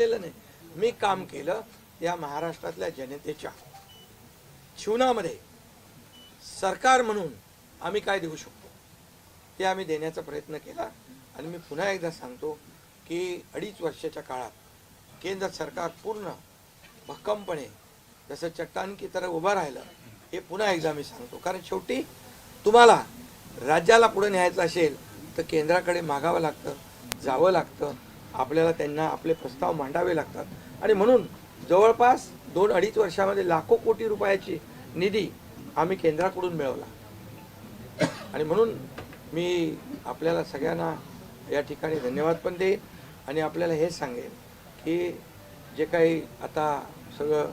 केलेलं नाही. मी काम केलं या महाराष्ट्रातल्या जनतेच्या. जीवनामध्ये सरकार म्हणून आम्ही काय देऊ शकतो? ते आम्ही देण्याचा प्रयत्न केला आणि मी पुन्हा एकदा सांगतो की अडीच वर्षाच्या काळात केंद्र सरकार पूर्ण भक्कमपणे जसं चट्टानकी तर उभं राहिलं हे पुन्हा एकदा मी सांगतो. कारण शेवटी तुम्हाला राज्याला पुढे न्यायचं असेल तर केंद्राकडे मागावं लागतं जावं लागतं. आपल्याला त्यांना आपले प्रस्ताव मांडावे लागतात. आणि म्हणून जवळपास दोन अडीच वर्षामध्ये लाखो कोटी रुपयाची निधी आम्ही केंद्राकडून मिळवला. आणि म्हणून मी आपल्याला सगळ्यांना या ठिकाणी धन्यवाद पण देईन आणि आपल्याला हे सांगेन की जे काही आता सगळं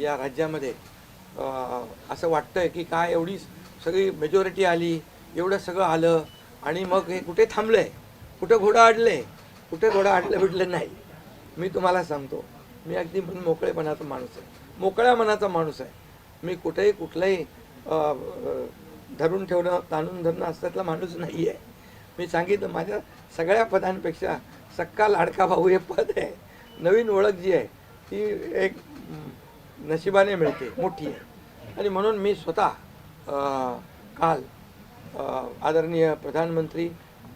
या राज्यामध्ये असं असं वाटतंय की काय एवढी सगळी मेजॉरिटी आली एवढं सगळं आलं आणि मग हे कुठे थांबलं आहे कुठं घोडं अडले कुठे घोडं अडलं बिडलं नाही. मी तुम्हाला सांगतो मी अगदी मोकळेपणाचा माणूस आहे. मोकळ्या मनाचा माणूस आहे. मी कुठेही कुठलंही धरून ठेवणं ताणून धरणं असल्यातला माणूस नाही आहे. मी सांगितलं माझ्या सगळ्या पदांपेक्षा सक्का लाडका भाऊ हे पद आहे. नवीन ओळख जी आहे ती एक नशिबाने मिळते मोठी आहे. आणि म्हणून मी स्वतः काल आदरणीय प्रधानमंत्री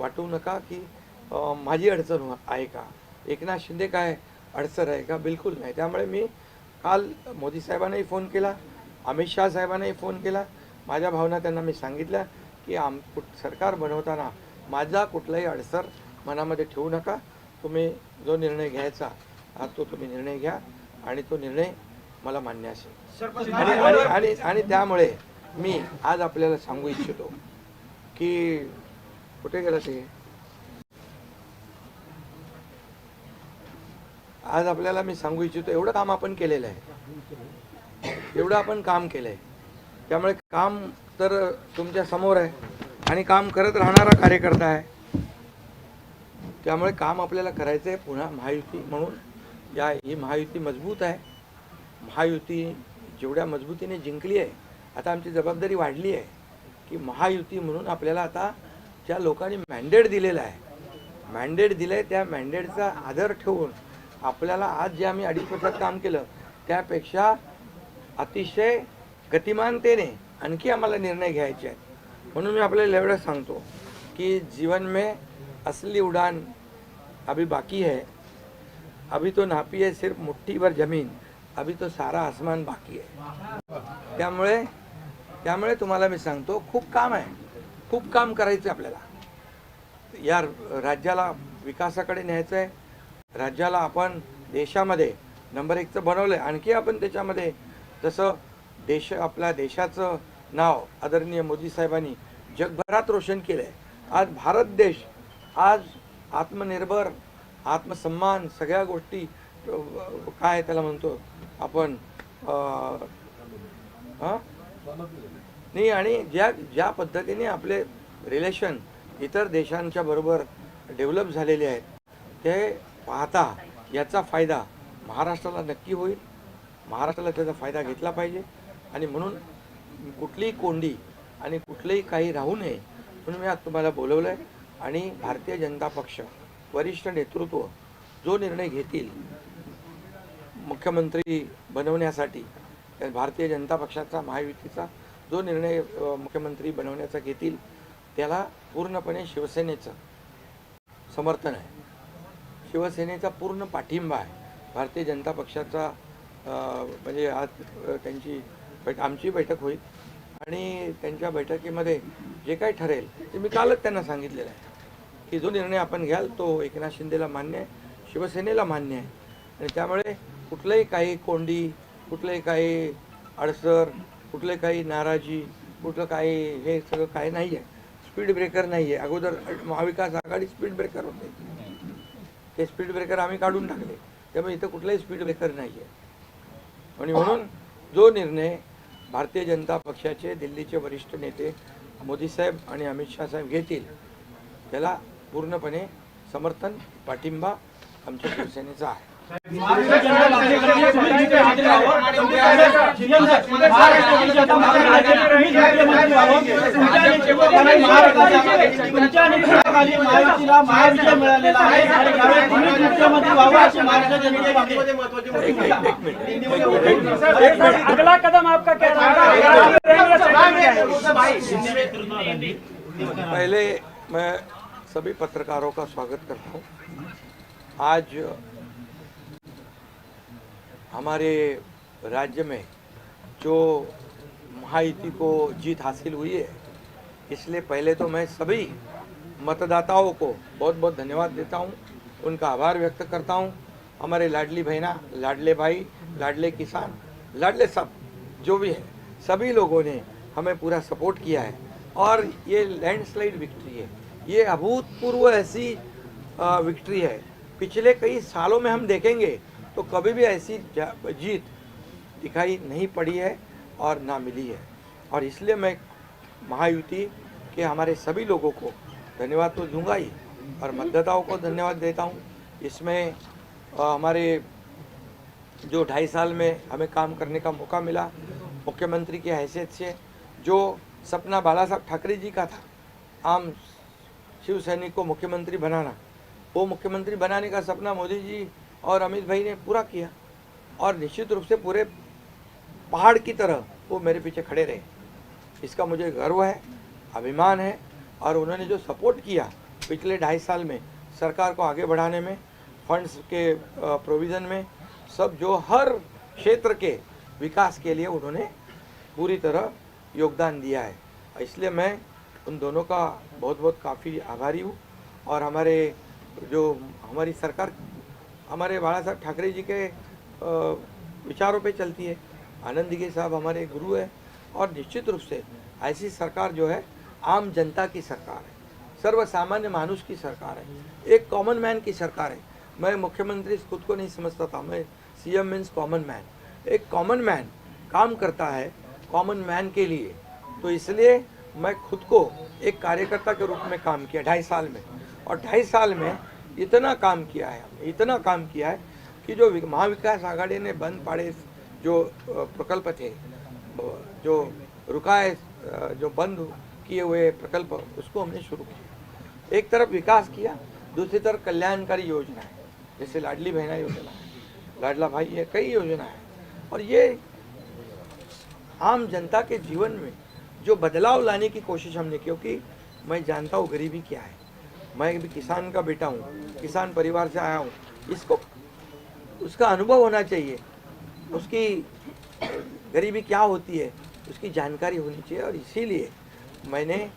वाटू नका की माझी अडचण आहे का? एकनाथ शिंदे काय अडचण आहे का? बिलकुल नाही. त्यामुळे मी काल मोदी साहेबांनाही फोन केला अमित शहा साहेबांनाही फोन केला. माझ्या भावना त्यांना मी सांगितल्या की आम कुठ सरकार बनवताना माझा कुठलाही अडसर मनामध्ये ठेवू नका. तुम्ही जो निर्णय घ्यायचा हा तो तुम्ही निर्णय घ्या आणि तो निर्णय मला मान्य असेल. आणि आणि त्यामुळे मी आज आपल्याला सांगू इच्छितो की कुठे गेला ते? आज आपल्याला मी सांगू इच्छितो एवढं काम आपण केलेलं आहे. एवढं आपण काम केलं आहे त्यामुळे काम तर तुमच्यासमोर आहे आणि काम करत राहणारा कार्यकर्ता आहे. त्यामुळे काम आपल्याला करायचं आहे पुन्हा महायुती म्हणून. या ही महायुती मजबूत आहे. महायुती जेवढ्या मजबूतीने जिंकली आहे आता आमची जबाबदारी वाढली आहे की महायुती म्हणून आपल्याला आता ज्या लोकांनी मॅन्डेट दिलेलं आहे मॅन्डेट दिलं आहे त्या मॅन्डेटचा आदर ठेवून आपल्याला आज जे आम्ही अडीच वर्षात काम केलं त्यापेक्षा अतिशय गतिमानतेने आणखी आम्हाला निर्णय घ्यायचे आहेत. म्हणून मी आपल्याला एवढं सांगतो की जीवन में असली उड़ान अभी बाकी है अभी तो नापी है सिर्फ मुट्ठी भर जमीन अभी तो सारा आसमान बाकी आहे त्यामुळे त्यामुळे तुम्हाला मी सांगतो खूप काम आहे. खूप काम करायचं आहे आपल्याला. या राज्याला विकासाकडे न्यायचं आहे राज्याला आपण देशामध्ये नंबर एकचं बनवलं आहे आणखी आपण त्याच्यामध्ये जसं देश आपल्या देशाचं नाव आदरणीय मोदी साहेबांनी जगभरात रोशन केलं आहे आज भारत देश आज आत्मनिर्भर आत्मसन्मान सगळ्या गोष्टी काय त्याला म्हणतो आपण हां नाही आणि ज्या ज्या पद्धतीने आपले रिलेशन इतर देशांच्या बरोबर डेव्हलप झालेले आहेत ते पाहता याचा फायदा महाराष्ट्राला नक्की होईल. महाराष्ट्राला त्याचा फायदा घेतला पाहिजे. आणि म्हणून कुठलीही कोंडी आणि कुठलंही काही राहू नये म्हणून मी आज तुम्हाला बोलवलं आहे आणि भारतीय जनता पक्ष वरिष्ठ नेतृत्व जो निर्णय घेतील मुख्यमंत्री बनवण्यासाठी त्या भारतीय जनता पक्षाचा महायुतीचा जो निर्णय मुख्यमंत्री बनवण्याचा घेतील त्याला पूर्णपणे शिवसेनेचं समर्थन आहे. शिवसेनेचा पूर्ण पाठिंबा आहे. भारतीय जनता पक्षाचा म्हणजे आज त्यांची बैठ आमची बैठक होईल आणि त्यांच्या बैठकीमध्ये जे काही ठरेल ते मी कालच त्यांना सांगितलेलं आहे की जो निर्णय आपण घ्याल तो एकनाथ शिंदेला मान्य आहे शिवसेनेला मान्य आहे. आणि त्यामुळे कुठलंही काही कोंडी कुठलंही काही अडसर कुठले काही नाराजी कुठलं काही हे सगळं काही नाही आहे स्पीड ब्रेकर नाही आहे अगोदर महाविकास आघाडी स्पीड ब्रेकर होते. ते स्पीड ब्रेकर आम्ही काढून टाकले. त्यामुळे इथं कुठलाही स्पीड ब्रेकर नाही आहे आणि म्हणून जो निर्णय भारतीय जनता पक्षाचे दिल्लीचे वरिष्ठ नेते मोदी साहेब आणि अमित शाह साहेब घेतील त्याला पूर्णपणे समर्थन पाठिंबा आमच्या शिवसेनेचा आहे. अगला कदम आपका क्या पहले मैं सभी पत्रकारों का स्वागत करता हूँ। आज हमारे राज्य में जो महायुति को जीत हासिल हुई है, इसलिए पहले तो मैं सभी मतदाताओं को बहुत बहुत धन्यवाद देता हूँ, उनका आभार व्यक्त करता हूँ। हमारे लाडली बहना, लाडले भाई, लाडले किसान, लाडले सब, जो भी है, सभी लोगों ने हमें पूरा सपोर्ट किया है। और ये लैंडस्लाइड विक्ट्री है। ये अभूतपूर्व ऐसी विक्ट्री है। पिछले कई सालों में हम देखेंगे तो कभी भी ऐसी जीत दिखाई नहीं पड़ी है और ना मिली है। और इसलिए मैं महायुति के हमारे सभी लोगों को धन्यवाद तो दूँगा ही और मतदाताओं को धन्यवाद देता हूँ। इसमें हमारे जो ढाई साल में हमें काम करने का मौका मिला, मुख्यमंत्री की हैसियत से, जो सपना बाला साहब ठाकरे जी का था, आम शिव सैनिक को मुख्यमंत्री बनाना, वो मुख्यमंत्री बनाने का सपना मोदी जी और अमित भाई ने पूरा किया। और निश्चित रूप से पूरे पहाड़ की तरह वो मेरे पीछे खड़े रहे। इसका मुझे गर्व है, अभिमान है, और उन्होंने जो सपोर्ट किया पिछले ढाई साल में सरकार को आगे बढ़ाने में फंड्स के प्रोविज़न में, सब जो हर क्षेत्र के विकास के लिए उन्होंने पूरी तरह योगदान दिया है। इसलिए मैं उन दोनों का बहुत बहुत काफ़ी आभारी हूँ। और हमारे जो, हमारी सरकार हमारे बाला साहब ठाकरे जी के विचारों पे चलती है। आनंद दिगे साहब हमारे गुरु है और निश्चित रूप से ऐसी सरकार जो है, आम जनता की सरकार है। सर्वसामान्य मानुष की सरकार है। एक कॉमन मैन की सरकार है। मैं मुख्यमंत्री खुद को नहीं समझता था। मैं सीएम मीन्स कॉमन मैन एक कॉमन मैन काम करता है कॉमन मैन के लिए। तो इसलिए मैं खुद को एक कार्यकर्ता के रूप में काम किया, ढाई साल में। और ढाई साल में इतना काम किया है हमने, इतना काम किया है कि जो महाविकास आघाड़ी ने बंद पाड़े जो प्रकल्प थे जो रुकाए जो बंद किए हुए प्रकल्प, उसको हमने शुरू किया। एक तरफ़ विकास किया, दूसरी तरफ़ कल्याणकारी योजना है, जैसे लाडली बहना योजना है, लाडला भाई है, कई योजना है। और ये आम जनता के जीवन में जो बदलाव लाने की कोशिश हमने क्योंकि मैं जानता हूँ गरीबी क्या है। मैं भी किसान का बेटा हूँ, किसान परिवार से आया हूँ। इसको उसका अनुभव होना चाहिए। उसकी गरीबी क्या होती है, उसकी जानकारी होनी चाहिए और इसीलिए मैंने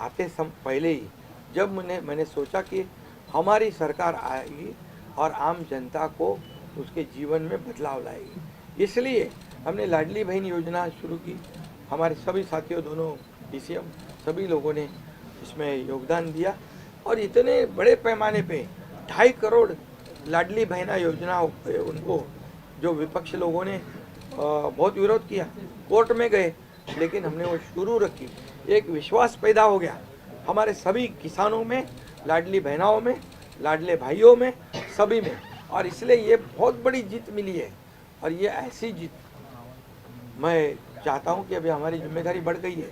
आते सम, पहले ही जब मैंने मैंने सोचा कि हमारी सरकार आएगी और आम जनता को उसके जीवन में बदलाव लाएगी। इसलिए हमने लाडली बहन योजना शुरू की। हमारे सभी साथियों, दोनों डीसीएम सभी लोगों ने इसमें योगदान दिया। और इतने बड़े पैमाने पे ढाई करोड़ लाडली बहना योजना उनको जो विपक्ष लोगों ने बहुत विरोध किया। कोर्ट में गए, लेकिन हमने वो शुरू रखी। एक विश्वास पैदा हो गया। हमारे सभी किसानों में, लाडली बहनाओं में, लाडले भाइयों में, सभी में। और इसलिए ये बहुत बड़ी जीत मिली है। और ये ऐसी जीत मैं चाहता हूँ कि अभी हमारी ज़िम्मेदारी बढ़ गई है।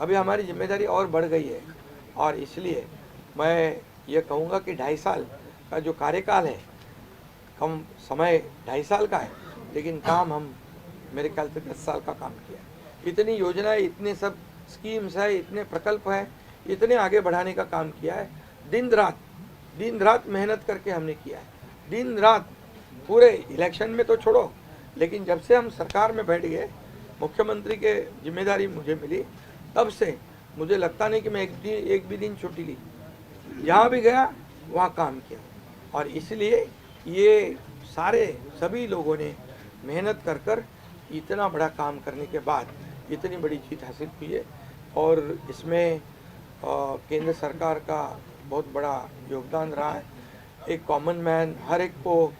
अभी हमारी ज़िम्मेदारी और बढ़ गई है। और इसलिए मैं ये कहूँगा कि ढाई साल का जो कार्यकाल है, कम समय ढाई साल का है, लेकिन काम हम, मेरे ख्याल से दस साल का काम किया है। इतनी योजनाएँ, इतने सब स्कीम्स है, इतने प्रकल्प हैं, इतने आगे बढ़ाने का काम किया है। दिन रात दिन रात मेहनत करके हमने किया है। दिन रात पूरे इलेक्शन में तो छोड़ो, लेकिन जब से हम सरकार में बैठ गए, मुख्यमंत्री के ज़िम्मेदारी मुझे मिली, तब से मुझे लगता नहीं कि मैं एक दिन, एक भी दिन छुट्टी ली। जहाँ भी गया, वहाँ काम किया। और इसलिए ये सारे सभी लोगों ने मेहनत कर कर इतना बड़ा काम करने के बाद इतनी बड़ी जीत हासिल की है। और इसमें केंद्र सरकार का बहुत बड़ा योगदान रहा है। एक कॉमन मैन हर एक को,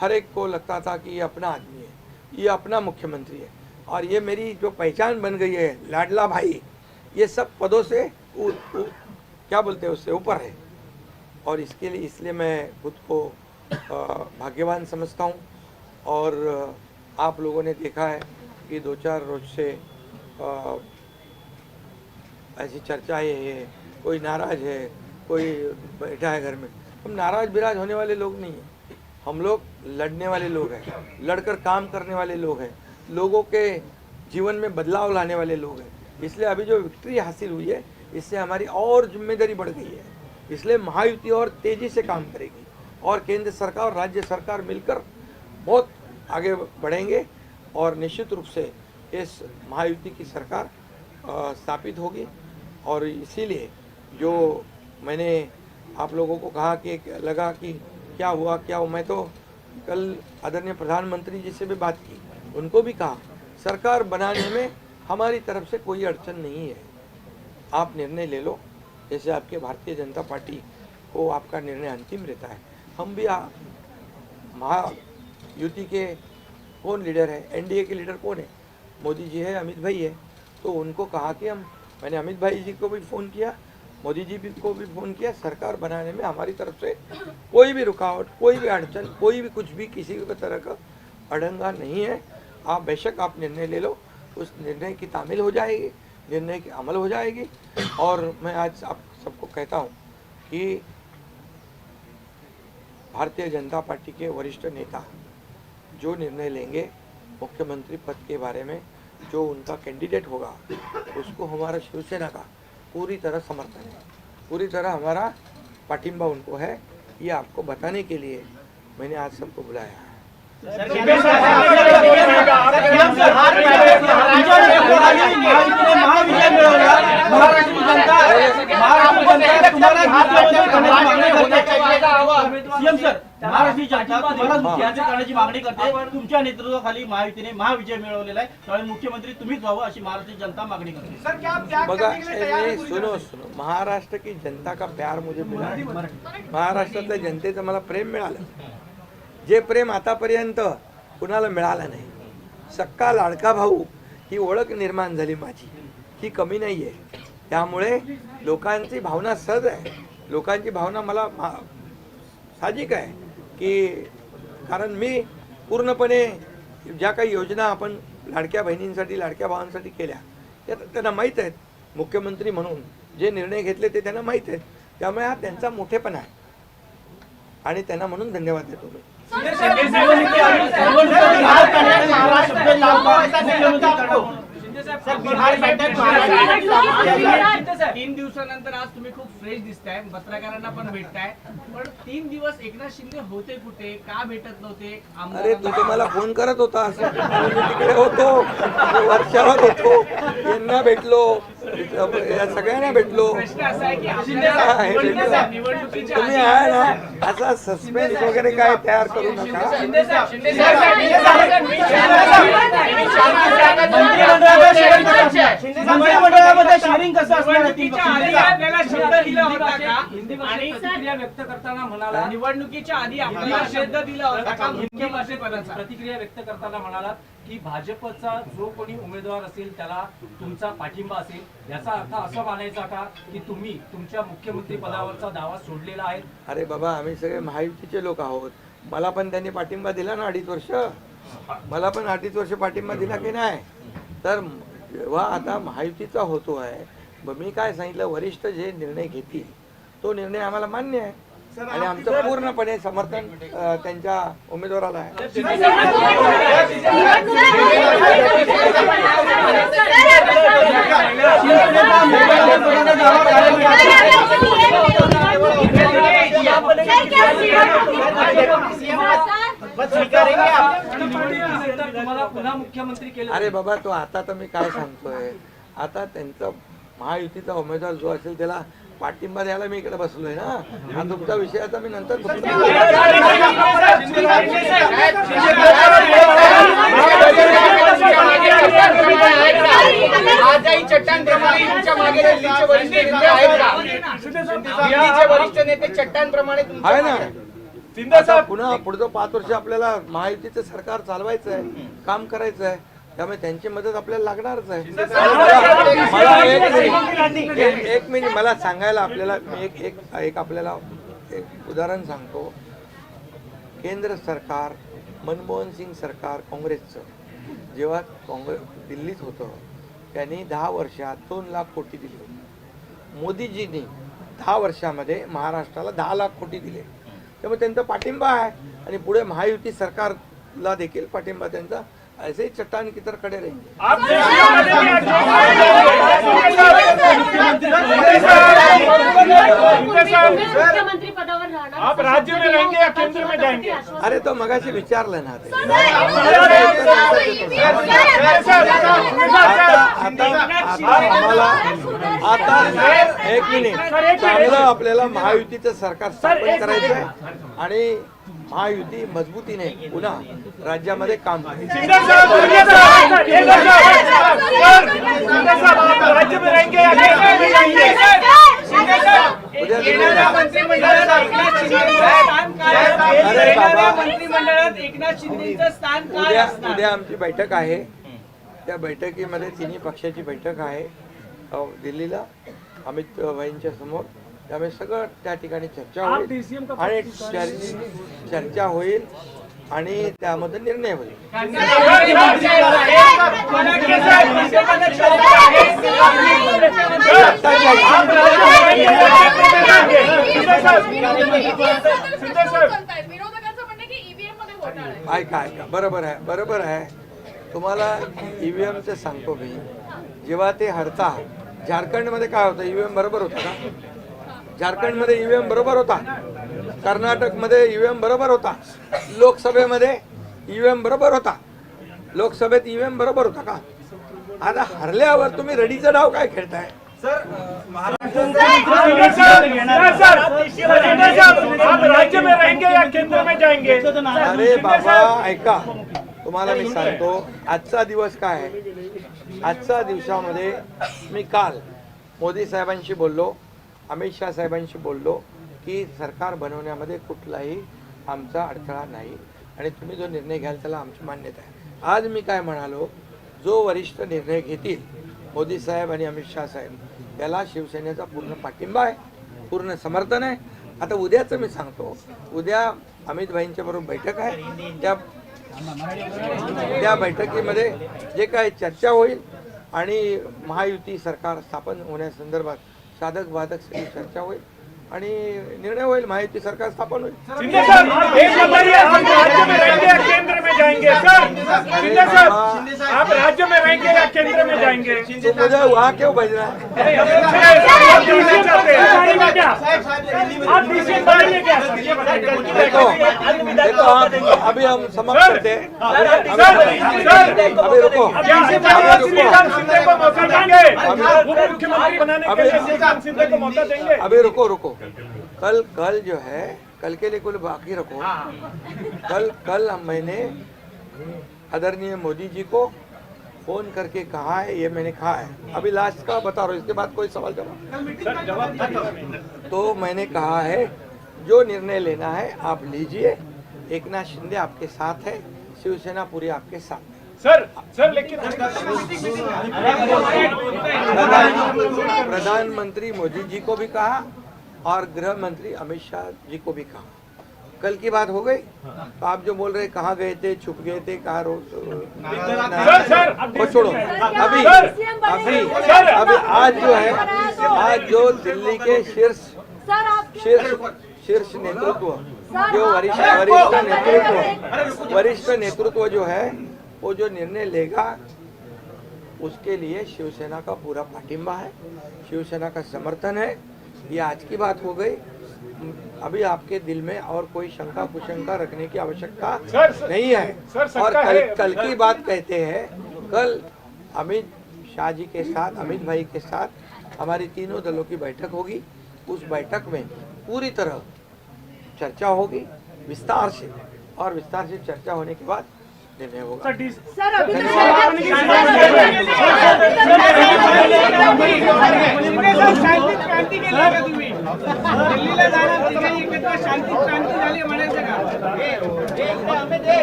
हर एक को लगता था कि ये अपना आदमी है, ये अपना मुख्यमंत्री है। और ये मेरी जो पहचान बन गई है, लाडला भाई, ये सब पदों से क्या बोलते हैं उससे? ऊपर है। और इसके लिए, इसलिए मैं खुद को भाग्यवान समझता हूँ। और आप लोगों ने देखा है कि दो चार रोज से ऐसी चर्चाएँ है कोई नाराज़ है, कोई बैठा है घर में। हम नाराज़ बिराज होने वाले लोग नहीं हैं। हम लोग लड़ने वाले लोग हैं। लड़कर काम करने वाले लोग हैं। लोगों के जीवन में बदलाव लाने वाले लोग हैं। इसलिए अभी जो विक्ट्री हासिल हुई है इससे हमारी और ज़िम्मेदारी बढ़ गई है। इसलिए महायुति और तेज़ी से काम करेगी और केंद्र सरकार और राज्य सरकार मिलकर बहुत आगे बढ़ेंगे और निश्चित रूप से इस महायुति की सरकार स्थापित होगी। और इसीलिए जो मैंने आप लोगों को कहा कि लगा कि क्या हुआ क्या हुआ, मैं तो कल आदरणीय प्रधानमंत्री जी से भी बात की, उनको भी कहा, सरकार बनाने में हमारी तरफ़ से कोई अड़चन नहीं है। आप निर्णय ले लो। जैसे आपके भारतीय जनता पार्टी को आपका निर्णय अंतिम रहता है। हम भी महायुति के कौन लीडर है? एनडीए के लीडर कौन है? मोदी जी है, अमित भाई है। तो उनको कहा कि हम, मैंने अमित भाई जी को भी फ़ोन किया, मोदी जी भी को भी फ़ोन किया, सरकार बनाने में हमारी तरफ़ से कोई भी रुकावट, कोई भी अड़चन, कोई भी कुछ भी किसी भी तरह का अड़ंगा नहीं है। आप बेशक आप निर्णय ले लो, उस निर्णय की तामील हो जाएगी। निर्णय की अमल हो जाएगी। और मैं आज आप सबको कहता हूँ कि भारतीय जनता पार्टी के वरिष्ठ नेता जो निर्णय लेंगे मुख्यमंत्री पद के बारे में, जो उनका कैंडिडेट होगा, उसको हमारा शिवसेना का पूरी तरह समर्थन है। पूरी तरह हमारा पाटिंबा उनको है। ये आपको बताने के लिए मैंने आज सबको बुलाया है। महाराष्ट्र जनता तुम्हाला मुख्यमंत्री करण्याची मागणी करते तुमच्या नेतृत्वाखाली महायुतीने महाविजय मिळवलेला आहे त्यामुळे मुख्यमंत्री तुम्हीच व्हावं अशी महाराष्ट्र जनता मागणी करते बघा सुनो सुनो. महाराष्ट्र की जनता का प्यार मुझे मिळाला महाराष्ट्रातल्या जनतेचं मला प्रेम मिळालं। जे प्रेम आतापर्यंत कुणाला मिळालं नाही. सक्का लाडका भाऊ ही ओळख निर्माण झाली माझी. ही कमी नाही आहे त्यामुळे लोकांची भावना सहज आहे. लोकांची भावना मला मा- साहजिक आहे की कारण मी पूर्णपणे ज्या काही योजना आपण लाडक्या बहिणींसाठी लाडक्या भावांसाठी केल्या त्या त्यांना माहीत आहेत. मुख्यमंत्री म्हणून जे निर्णय घेतले ते त्यांना माहीत आहेत. त्यामुळे हा त्यांचा मोठेपणा आहे. आणि त्यांना म्हणून धन्यवाद देतो मी. निवडणुकी शब्द लावला तीन दिवसानंतर आज तुम्ही खूप फ्रेश दिसताय पत्रकारांना पण भेटताय पण तीन दिवस एकनाथ शिंदे होते कुठे का भेटत नव्हते अरे तू? तर मला फोन करत होता तिकडे होतो वर्षावर होतो यांना भेटलो या सगळ्यांना भेटलो तुम्ही आहे ना असा सस्पेन्स वगैरे काय तयार करू नका मंत्रिमंडळामध्ये शेअरिंग कसं असणार? आपल्याला शब्द दिला होता का हिंदी आणि प्रतिक्रिया व्यक्त करताना म्हणाला निवडणुकीच्या आधी आपल्याला शब्द दिला होता. का मुख्यमंत्री पदाचा. प्रतिक्रिया व्यक्त करताना म्हणाला की भाजपचा जो कोणी उमेदवार असेल त्याला तुमचा पाठिंबा असेल. याचा अर्थ असं मानायचा का की तुम्ही तुमच्या मुख्यमंत्री पदावरचा दावा सोडलेला आहे? अरे बाबा आम्ही सगळे महायुतीचे लोक आहोत. मला पण त्यांनी पाठिंबा दिला ना अडीच वर्ष. मला पण अडीच वर्ष पाठिंबा दिला की नाही? तर जेव्हा आता महायुतीचा होतो आहे ब- मी काय सांगितलं वरिष्ठ जे निर्णय घेतील तो निर्णय आम्हाला मान्य आहे आणि आमचं पूर्णपणे समर्थन त्यांच्या उमेदवाराला आहे शिवसेनेचा मुख्यमंत्री पदाचा दावा करायला बस स्वीकारेंगे आप नंतर तुम्हाला पुन्हा मुख्यमंत्री केलं अरे बाबा तो आता तर मी काय सांगतोय आता त्यांचा महायुतीचा उमेदवार जो असेल त्याला पाठिंबा द्यायला मी इकडे बसलोय ना हा तुमचा विषय आता मी नंतर आजही चट्टानप्रमाणे तुमच्या मागे दिल्लीचे वरिष्ठ नेते आहेत का दिल्लीचे वरिष्ठ नेते चट्टानप्रमाणे आहे ना आता पुन्हा पुढचं पाच वर्ष आपल्याला महायुतीचं सरकार चालवायचं आहे काम करायचं आहे त्यामुळे त्यांची मदत आपल्याला लागणारच आहे. मला एक मिनिट एक- एक मिनिट मला सांगायला आपल्याला मी एक एक एक आपल्याला एक उदाहरण सांगतो. केंद्र सरकार मनमोहन सिंग सरकार काँग्रेसचं. जेव्हा काँग्रेस दिल्लीत होतं त्यांनी दहा वर्षात दोन लाख कोटी दिले. मोदीजींनी दहा वर्षामध्ये महाराष्ट्राला दहा लाख कोटी दिले. त्यामुळे त्यांचा पाठिंबा आहे आणि पुढे महायुती सरकारला देखील पाठिंबा त्यांचा ऐसे ही चट्टान की तरह खडे रहेंगे मुख्यमंत्री पदावर राहणार आप राज्य में रहेंगे या केंद्र में जाएंगे? अरे तो मगाशी विचारलं ना आता आम्हाला आता एक मिनिट. चांगलं आपल्याला महायुतीचं सरकार स्थापन करायचं आहे आणि महायुती मजबूतीने पुन्हा राज्यामध्ये काम उद्या उद्या आमची बैठक आहे. त्या बैठकीमध्ये तिन्ही पक्षाची बैठक आहे. दिल्लीला अमित भाईंच्या समोर. त्यामुळे सगळं त्या ठिकाणी चर्चा होईल आणि चर- चर्चा होईल आणि त्यामध्ये निर्णय होईल. ऐका ऐका. बरोबर आहे बरोबर आहे. तुम्हाला ईव्हीएमचं सांगतो मी. जेव्हा ते हरता झारखंडमध्ये काय होतं? ईव्हीएम बरोबर होता का? झारखंडमध्ये ईव्हीएम बरोबर होता. कर्नाटकमध्ये ईव्हीएम बरोबर होता. लोकसभेमध्ये ईव्हीएम बरोबर होता. लोकसभेत ईव्हीएम बरोबर होता का? आता हरल्यावर तुम्ही रडीचा डाव काय खेळताय? अरे बाबा ऐका. तुम्हाला मी सांगतो आजचा दिवस काय आहे? आजच्या दिवसामध्ये मी काल मोदी साहेबांशी बोललो अमित शहा साहेबांशी बोललो की सरकार बनवण्यामध्ये कुठलाही आमचा अडथळा नाही आणि तुम्ही जो निर्णय घ्याल त्याला आमची मान्यता आहे. आज मी काय म्हणालो जो वरिष्ठ निर्णय घेतील मोदी साहेब आणि अमित शहा साहेब त्याला शिवसेनेचा पूर्ण पाठिंबा आहे पूर्ण समर्थन आहे. आता उद्याचं मी सांगतो उद्या अमितभाईंच्या बरोबर बैठक आहे त्या त्या बैठकीमध्ये जे काय चर्चा होईल आणि महायुती सरकार स्थापन होण्यासंदर्भात साधक बाधक सगळी चर्चा होईल आणि निर्णय होईल महायुती सरकार स्थापन होईल. में जाएँगे। सर शिंदे सर आप राज्य में रहेंगे या केंद्र में जाएँगे? वहाँ क्यों? बज रहा है। अभी हम समाप्त करते अभी रुको। अभी रुको रुको। कल कल जो है कल के लिए कुल बाकी रखो। कल कल हम मैंने आदरणीय मोदी जी को फ़ोन करके कहा है ये मैंने कहा है। अभी लास्ट का बता रहा हूँ इसके बाद कोई सवाल जवाब? तो मैंने कहा है जो निर्णय लेना है आप लीजिए। एक नाथ शिंदे आपके साथ है शिवसेना पूरी आपके साथ है। सर सर लेकिन प्रधानमंत्री मोदी जी को भी कहा और गृह मंत्री अमित शाह जी को भी कहा। कल की बात हो गई? तो आप जो बोल रहे कहाँ गए थे छुप गए थे कहाँ रो सर, सर, अब वो छोड़ो। अभी अभी अभी आज जो है आज जो दिल्ली के शीर्ष शीर्ष शीर्ष नेतृत्व जो वरिष्ठ वरिष्ठ नेतृत्व वरिष्ठ नेतृत्व जो है वो जो निर्णय लेगा उसके लिए शिवसेना का पूरा पाठिंबा है शिवसेना का समर्थन है। ये आज की बात हो गई। अभी आपके दिल में और कोई शंका कुशंका रखने की आवश्यकता नहीं है। सर, और कल है। कल की बात कहते हैं कल अमित शाह जी के साथ अमित भाई के साथ हमारी तीनों दलों की बैठक होगी। उस बैठक में पूरी तरह चर्चा होगी विस्तार से। और विस्तार से चर्चा होने के बाद होगा सर अभी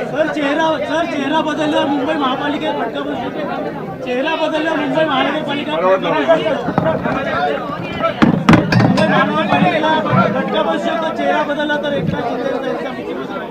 सर चेहरा सर चेहरा बदलल्यावर मुंबई महापालिकेत फटका बसतो चेहरा बदलल्यावर मुंबई महानगरपालिका मुंबई महानगरपालिकेला फटका बसतो चेहरा बदलला तर एकनाथ शिंदे मुख्यमंत्री